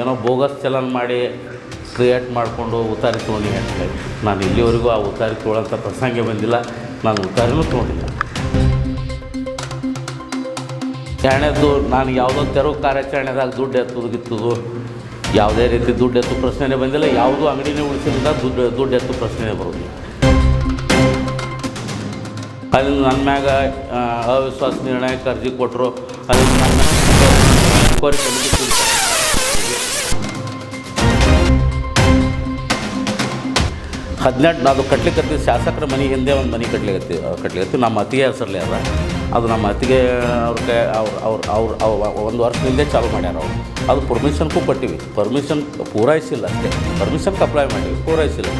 ಏನೋ ಬೋಗಸ್ ಚಲನ್ ಮಾಡಿ ಕ್ರಿಯೇಟ್ ಮಾಡಿಕೊಂಡು ಉತ್ತಾರಿ ತೊಗೊಂಡು ಅಂತ ನಾನು ಇಲ್ಲಿವರೆಗೂ ಆ ಉತ್ತಾರಿ ತೊಗೊಳ್ಳೋಂಥ ಪ್ರಸಂಗ ಬಂದಿಲ್ಲ. ನಾನು ಉತ್ತಾರಿನೂ ತೊಗೊಂಡಿಲ್ಲ. ಎರಡನೇದು ನಾನು ಯಾವುದೋ ತೆರವು ಕಾರ್ಯಾಚರಣೆದಾಗ ದುಡ್ಡು ಎತ್ತುದು ಗಿತ್ತುದು ಯಾವುದೇ ರೀತಿ ದುಡ್ಡು ಎತ್ತು ಪ್ರಶ್ನೆನೇ ಬಂದಿಲ್ಲ. ಯಾವುದೂ ಅಂಗಡಿನೇ ಉಳಿಸಿಲ್ಲ ದುಡ್ಡು ದುಡ್ಡು ಎತ್ತು ಪ್ರಶ್ನೆನೇ ಬರೋದು ಅಲ್ಲಿ ನನ್ನ ಮ್ಯಾಗ ಅವಿಶ್ವಾಸ ನಿರ್ಣಯಕ್ಕೆ ಅರ್ಜಿ ಕೊಟ್ಟರು ಅಲ್ಲಿ ನನ್ನ ಹದಿನೆಂಟು, ಅದು ಕಟ್ಲಿಕ್ಕೆ ಶಾಸಕರ ಮನೆ ಹಿಂದೆ ಒಂದು ಮನೆ ಕಟ್ಲಿಕ್ಕೆ ಕಟ್ಲಿಕ್ಕೆ ನಮ್ಮ ಅತ್ತಿಗೆ ಹೆಸರಲ್ಲಿ ಅದ. ಅದು ನಮ್ಮ ಅತಿಗೆ ಅವ್ರ ಕೈ, ಅವ್ರು ಅವ್ರು ಅವ್ರು ಅವ್ರು ಒಂದು ವರ್ಷ ಹಿಂದೆ ಚಾಲು ಮಾಡ್ಯಾರ ಅವರು. ಅದು ಪರ್ಮಿಷನ್ಗೂ ಕೊಟ್ಟಿವಿ. ಪರ್ಮಿಷನ್ ಪೂರೈಸಿಲ್ಲ ಅಷ್ಟೇ. ಪರ್ಮಿಷನ್ಗೆ ಅಪ್ಲೈ ಮಾಡಿವಿ, ಪೂರೈಸಿಲ್ಲ.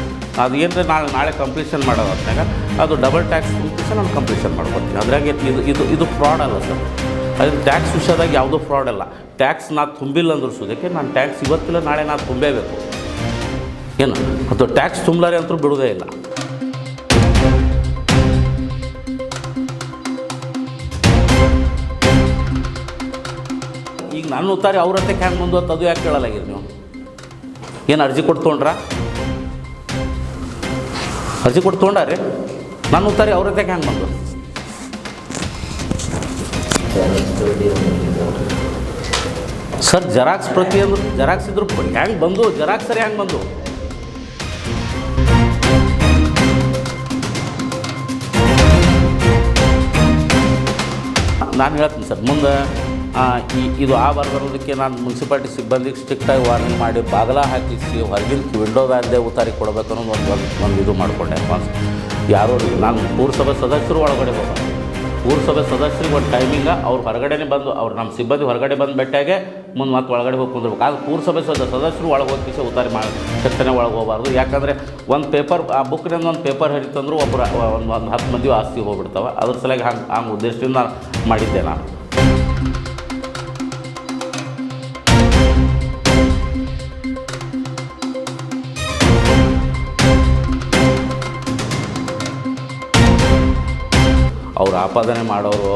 ಅದು ಏನಂದರೆ ನಾಳೆ ನಾಳೆ ಕಂಪ್ಲೀಷನ್ ಮಾಡೋದು ಹೊತ್ನಾಗ ಅದು ಡಬಲ್ ಟ್ಯಾಕ್ಸ್ ತುಂಬಿಸಿ ನಾನು ಕಂಪ್ಲೀಷನ್ ಮಾಡ್ಕೊತೀನಿ. ಅದ್ರಾಗೆ ಇದು ಇದು ಇದು ಫ್ರಾಡ್ ಅಲ್ಲ ಸರ್. ಅದು ಟ್ಯಾಕ್ಸ್ ವಿಷಯದಾಗ ಯಾವುದೂ ಫ್ರಾಡ್ ಅಲ್ಲ. ಟ್ಯಾಕ್ಸ್ ನಾ ತುಂಬಿಲ್ಲ ಅಂದ್ರೆ ಸುದಕ್ಕೆ ನಾನು ಟ್ಯಾಕ್ಸ್ ಇವತ್ತಿಲ್ಲ, ನಾಳೆ ನಾನು ತುಂಬೇಬೇಕು. ಏನು? ಅಥವಾ ಟ್ಯಾಕ್ಸ್ ತುಂಬಲಾರೆ ಅಂತೂ ಬಿಡೋದೇ ಇಲ್ಲ. ಈಗ ನಾನು ಉತ್ತಾರೆ ಅವ್ರ ಹತ್ತಕ್ಕೆ ಹ್ಯಾಂಗೆ ಬಂದು ಅಂತ ಅದು ಯಾಕೆ ಕೇಳಲಾಗಿರಿ ನೀವು? ಏನು ಅರ್ಜಿ ಕೊಟ್ಟು ಅರ್ಜಿ ಕೊಟ್ಟು ತೊಗೊಂಡ್ರಿ? ನಾನು ಉತ್ತಾರೆ ಅವ್ರ ಕ್ಯಾನ್ ಹ್ಯಾಂಗೆ ಬಂದು. ಸರ್, ಜೆರಾಕ್ಸ್ ಪ್ರತಿ ಜೆರಾಕ್ಸ್ ಇದ್ರು ಹೆಂಗೆ ಬಂದು? ಜೆರಾಕ್ಸ್ ಸರಿ ಹೆಂಗೆ ಬಂದು? ನಾನು ಹೇಳ್ತೀನಿ ಸರ್. ಮುಂದೆ ಈ, ಇದು ಆ ಬರೋದಕ್ಕೆ ನಾನು ಮುನ್ಸಿಪಾಲ್ಟಿ ಸಿಬ್ಬಂದಿಗೆ ಸ್ಟ್ರಿಕ್ಟಾಗಿ ವಾರ್ನಿಂಗ್ ಮಾಡಿ ಬಾಗಲ ಹಾಕಿಸಿ ಹೊರಗಿನ ವಿಂಡೋ ವ್ಯಾಲ್ದೇ ಉತ್ತಾರಿ ಕೊಡಬೇಕು ಅನ್ನೋದು ಒಂದು ಒಂದು ಇದು ಮಾಡಿಕೊಂಡೆ ಯಾರು, ನಾನು ಪುರಸಭಾ ಸದಸ್ಯರು ಒಳಗಡೆ ಹೋಗೋದು ಪುರಸಭೆ ಸದಸ್ಯರಿಗೆ ಒಂದು ಟೈಮಿಂಗ ಅವ್ರು ಹೊರಗಡೆನೇ ಬಂದು ಅವ್ರು ನಮ್ಮ ಸಿಬ್ಬಂದಿ ಹೊರಗಡೆ ಬಂದು ಬೆಟ್ಟಾಗೆ ಮುಂದೆ ಮತ್ತೆ ಒಳಗಡೆ ಹೋಗಿ ಕುಂದಿರ್ಬೇಕು ಆದ್ರೆ ಪುರಸಭೆ ಸದ, ಸದಸ್ಯರು ಒಳಗೆ ಹೋಗಿ ಕಿಸೆ ಉತ್ತಾರಿ ಮಾಡಿ ಕೆತ್ತನೆ ಒಳಗೆ ಹೋಗಬಾರ್ದು. ಯಾಕಂದರೆ ಒಂದು ಪೇಪರ್, ಆ ಬುಕ್ನಿಂದ ಒಂದು ಪೇಪರ್ ಹರಿತಂದ್ರೂ ಒಬ್ಬರು ಒಂದು ಒಂದು ಹತ್ತು ಮಂದಿ ಆಸ್ತಿ ಹೋಗ್ಬಿಡ್ತಾವೆ. ಅದ್ರ ಸಲುವಾಗಿ ಹಂಗೆ ಹಂಗೆ ಉದ್ದೇಶದಿಂದ ಮಾಡಿದ್ದೆ ನಾನು. ಅವ್ರು ಆಪಾದನೆ ಮಾಡೋರು,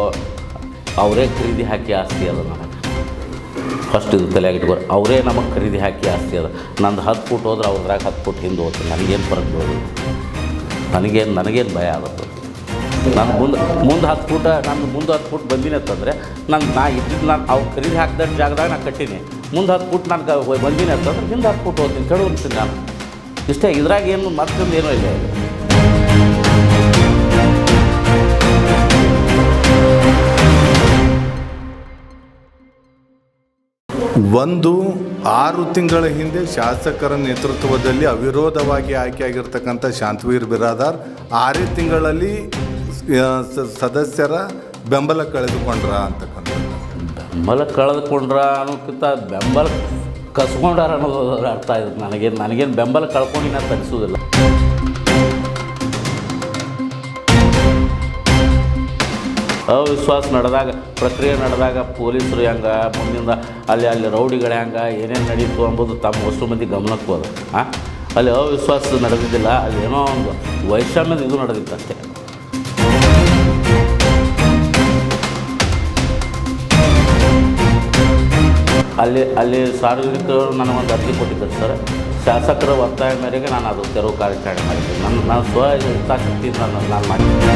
ಅವರೇ ಖರೀದಿ ಹಾಕಿ ಆಸ್ತಿ ಅದು ನನಗೆ ಫಸ್ಟ್ ಇದು ತಲೆಯಾಗಿ ಅವರೇ ನಮಗೆ ಖರೀದಿ ಹಾಕಿ ಆಸ್ತಿ ಅದ. ನಂದು ಹತ್ತು ಫುಟ್ ಹೋದ್ರೆ ಅವ್ರದ್ರಾಗ ಹತ್ತು ಫುಟ್ ಹಿಂದೆ ಹೋಗ್ತದೆ. ನನಗೇನು ಫರಕ್ ಬೀಳೋದು ನನಗೇನು ನನಗೇನು ಭಯ ಆಗುತ್ತೆ? ನಾನು ಮುಂದೆ ಮುಂದೆ ಹತ್ತು ಫುಟ್ ನಾನು ಮುಂದೆ ಹತ್ತು ಫುಟ್ ಬಂದಿನಿ ಅಂತಂದರೆ ನಾನು ನಾ ಇದ್ದಿದ್ದು ನಾನು ಅವ್ರು ಖರೀದಿ ಹಾಕಿದ ಜಾಗದಾಗ ನಾನು ಕಟ್ಟೀನಿ. ಮುಂದೆ ಹತ್ತು ಫುಟ್ ನಾನು ಬಂದಿನಿ ಅಂತಂದ್ರೆ ಹಿಂದೆ ಹತ್ತು ಫುಟ್ ಹೋಗ್ತೀನಿ. ಕೇಳು ಅಂತೀನಿ ನಾನು. ಇಷ್ಟೇ, ಇದ್ರಾಗ ಏನು ಮತ್ತೊಂದು ಏನೂ ಇಲ್ಲ. ಒಂದು ಆರು ತಿಂಗಳ ಹಿಂದೆ ಶಾಸಕರ ನೇತೃತ್ವದಲ್ಲಿ ಅವಿರೋಧವಾಗಿ ಆಯ್ಕೆಯಾಗಿರ್ತಕ್ಕಂಥ ಶಾಂತವೀರ್ ಬಿರಾದಾರ್ ಆರೇ ತಿಂಗಳಲ್ಲಿ ಸದಸ್ಯರ ಬೆಂಬಲ ಕಳೆದುಕೊಂಡ್ರ ಅಂತಕ್ಕಂಥ ಬೆಂಬಲ ಕಳೆದುಕೊಂಡ್ರ ಅನ್ನೋಕ್ಕಿಂತ ಬೆಂಬಲ ಕಸ್ಕೊಂಡಾರ ಅನ್ನೋದು ಅರ್ಥ ಇದೆ ನನಗೇನು ನನಗೇನು ಬೆಂಬಲ ಕಳ್ಕೊಂಡಿನ ಅಂತ ಅವಿಶ್ವಾಸ ನಡೆದಾಗ, ಪ್ರಕ್ರಿಯೆ ನಡೆದಾಗ ಪೊಲೀಸರು ಹೆಂಗೆ ಮುಂದಿಂದ ಅಲ್ಲಿ ಅಲ್ಲಿ ರೌಡಿಗಳು ಹೆಂಗೆ, ಏನೇನು ನಡೀತು ಅಂಬುದು ತಮ್ಮ ಅಷ್ಟು ಮಂದಿ ಗಮನಕ್ಕೆ ಹೋದ ಹಾಂ ಅಲ್ಲಿ ಅವಿಶ್ವಾಸ ನಡೆದಿದ್ದಿಲ್ಲ, ಅಲ್ಲಿ ಏನೋ ಒಂದು ವೈಷಮ್ಯದ ಇದು ನಡೆದಿತ್ತಂತೆ ಅಲ್ಲಿ ಅಲ್ಲಿ ಸಾರ್ವಜನಿಕರು ನನಗೊಂದು ಅರ್ಜಿ ಕೊಟ್ಟಿದ್ದರು ಸರ್. ಶಾಸಕರ ಒತ್ತಾಯ ಮೇರೆಗೆ ನಾನು ಅದು ತೆರವು ಕಾರ್ಯಾಚರಣೆ ಮಾಡಿದ್ದೀನಿ ನನ್ನ ನಾನು ಸ್ವ ಹಿತಾಸಕ್ತಿ ನಾನು ನಾನು ಮಾಡಿದ್ದೆ.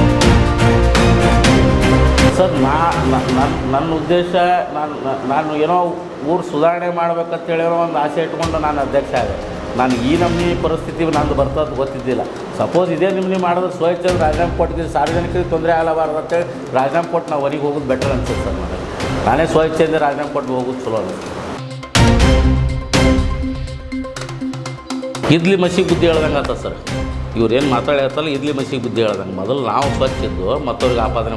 ಸರ್, ನಾ ನನ್ನ ನನ್ನ ಉದ್ದೇಶ ನಾನು ನಾನು ಏನೋ ಊರು ಸುಧಾರಣೆ ಮಾಡ್ಬೇಕಂತೇಳಿ ಏನೋ ಒಂದು ಆಸೆ ಇಟ್ಕೊಂಡು ನಾನು ಅಧ್ಯಕ್ಷ ಆದೆ. ನಾನು ಈ ನಮ್ನಿ ಪರಿಸ್ಥಿತಿ ನಂದು ಬರ್ತದೆ ಗೊತ್ತಿದ್ದಿಲ್ಲ. ಸಪೋಸ್ ಇದೇ ನಿಮ್ನಿ ಮಾಡಿದ್ರೆ ಸ್ವಚ್ಛ ರಾಜೀನಾಮೆ ಕೊಟ್ಟಿದ್ದೀವಿ ಸಾರ್ವಜನಿಕರಿಗೆ ತೊಂದರೆ ಆಗಬಾರ್ದು ಅಂತೇಳಿ ರಾಜೀನಾಮೆ ಕೊಟ್ಟು ನಾವು ಹೊರಗೆ ಹೋಗೋದು ಬೆಟರ್ ಅನ್ಸುತ್ತೆ ಸರ್ ನನಗೆ. ನಾನೇ ಸ್ವಚ್ಛೆಯಿಂದ ರಾಜೀನಾಮೆ ಕೊಟ್ಟು ಹೋಗೋದು ಚಲೋ ಅನಿಸ್ತು ಇಡ್ಲಿ ಮಸಿ ಬುದ್ಧಿ ಹೇಳ್ದಂಗೆ ಆತ ಸರ್. ಇವ್ರು ಏನು ಮಾತಾಡ್ತಲ್ಲ ಇಡ್ಲಿ ಮಸಿ ಬುದ್ಧಿ ಹೇಳ್ದಂಗೆ. ಮೊದಲು ನಾವು ಬಚ್ಚಿದ್ದು ಮತ್ತವ್ರಿಗೆ ಆಪಾದನೆ